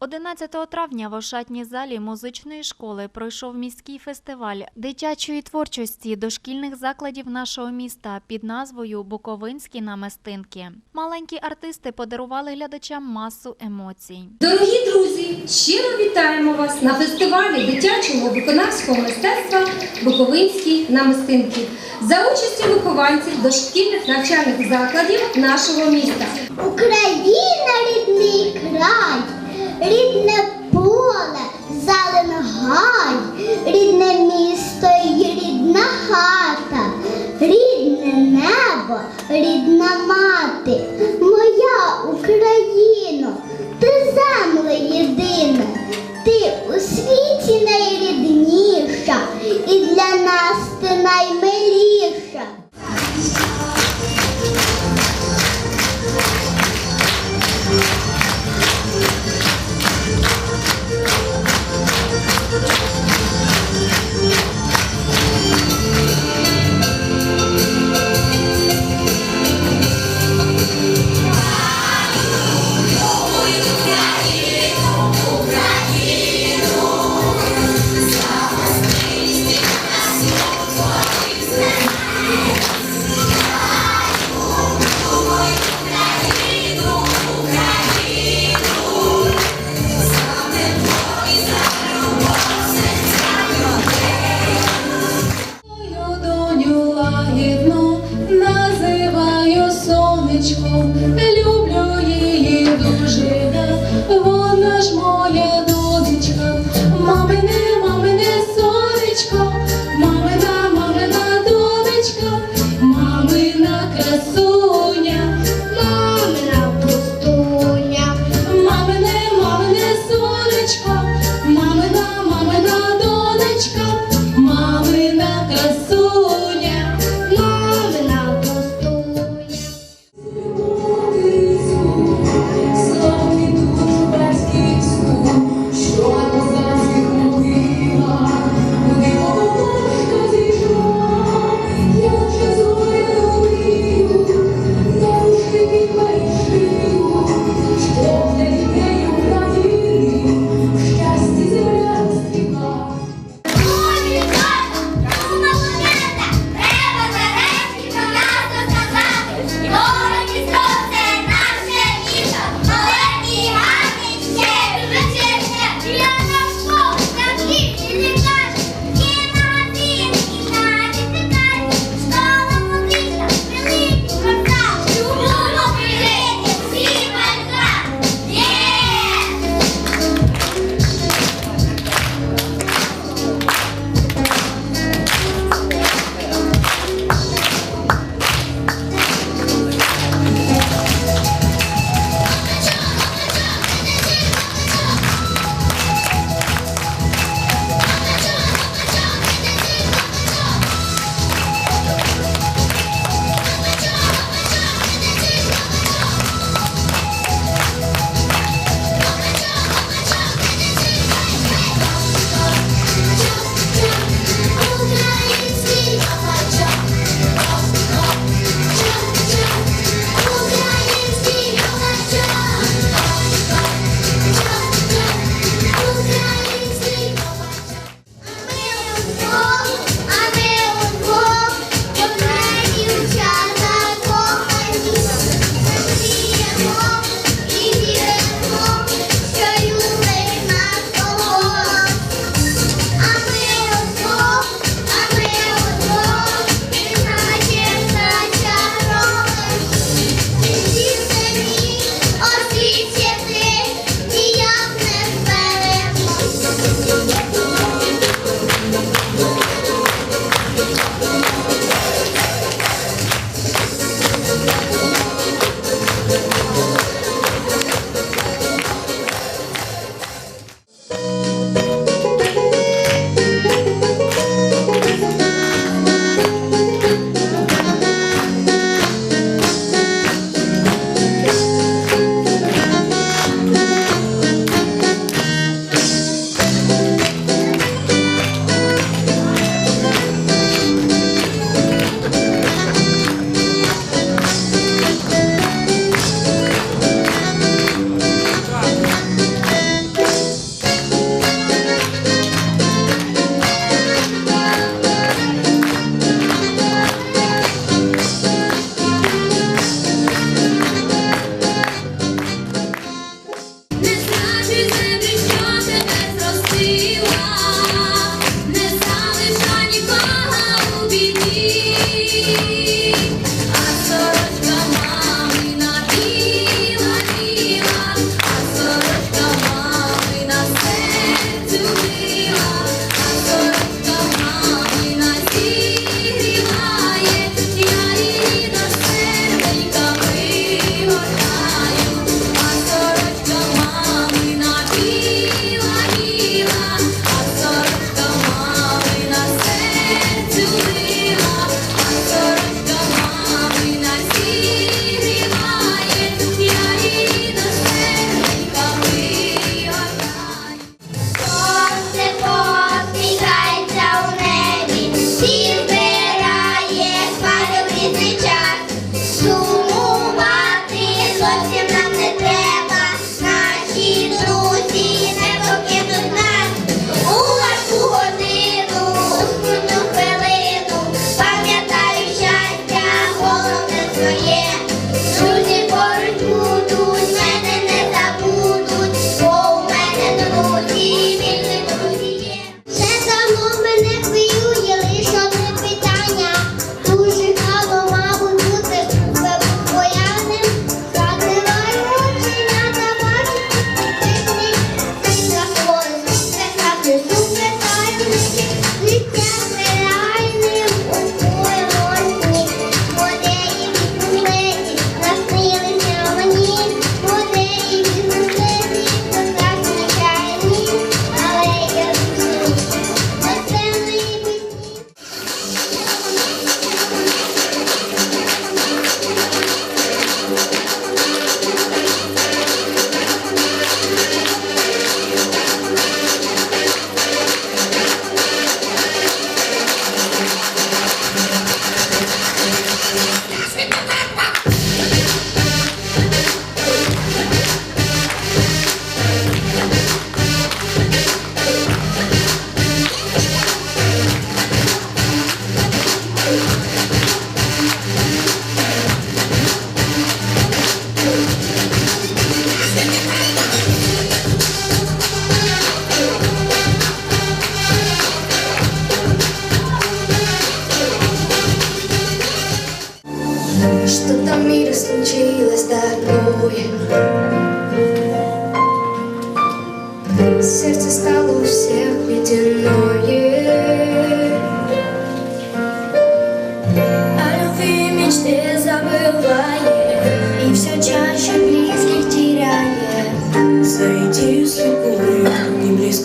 11 травня в Ошатній залі музичної школи пройшов міський фестиваль дитячої творчості дошкільних закладів нашого міста під назвою Буковинські намистинки. Маленькі артисти подарували глядачам масу емоцій. Дорогі друзі, щиро вітаємо вас на фестивалі дитячого виконавського мистецтва Буковинські намистинки за участю вихованців дошкільних навчальних закладів нашого міста. Україна рідний край, рідне поле, зелен гай, рідне місто і рідна хата, рідне небо, рідна мати, моя Україно, ти земле єдина, ти у світі найрідніша, і для нас ти наймиліша.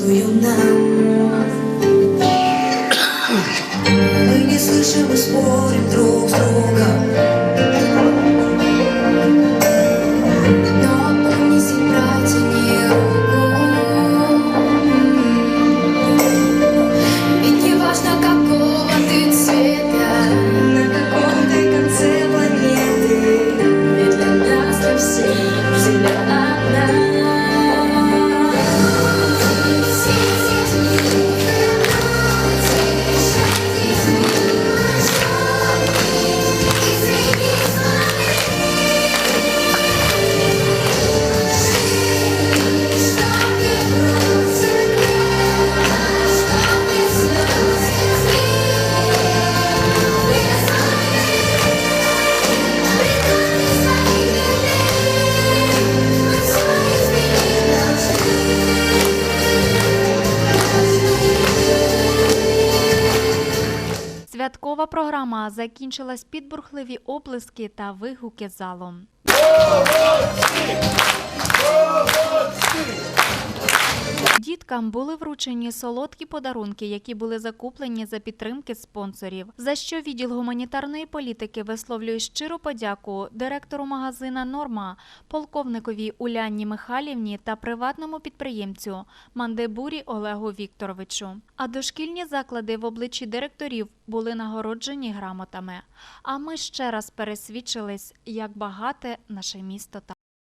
Близкую нам. Мы не слышим и Святкова програма. Закінчилась під бурхливі оплески та вигуки залу. Діткам були вручені солодкі подарунки, які були закуплені за підтримки спонсорів. За що відділ гуманітарної політики висловлює щиру подяку директору магазина Норма, полковникові Уляні Михайлівні та приватному підприємцю Мандебурі Олегу Вікторовичу. А дошкільні заклади в обличчі директорів були нагороджені грамотами. А ми ще раз пересвідчились, як багате наше місто та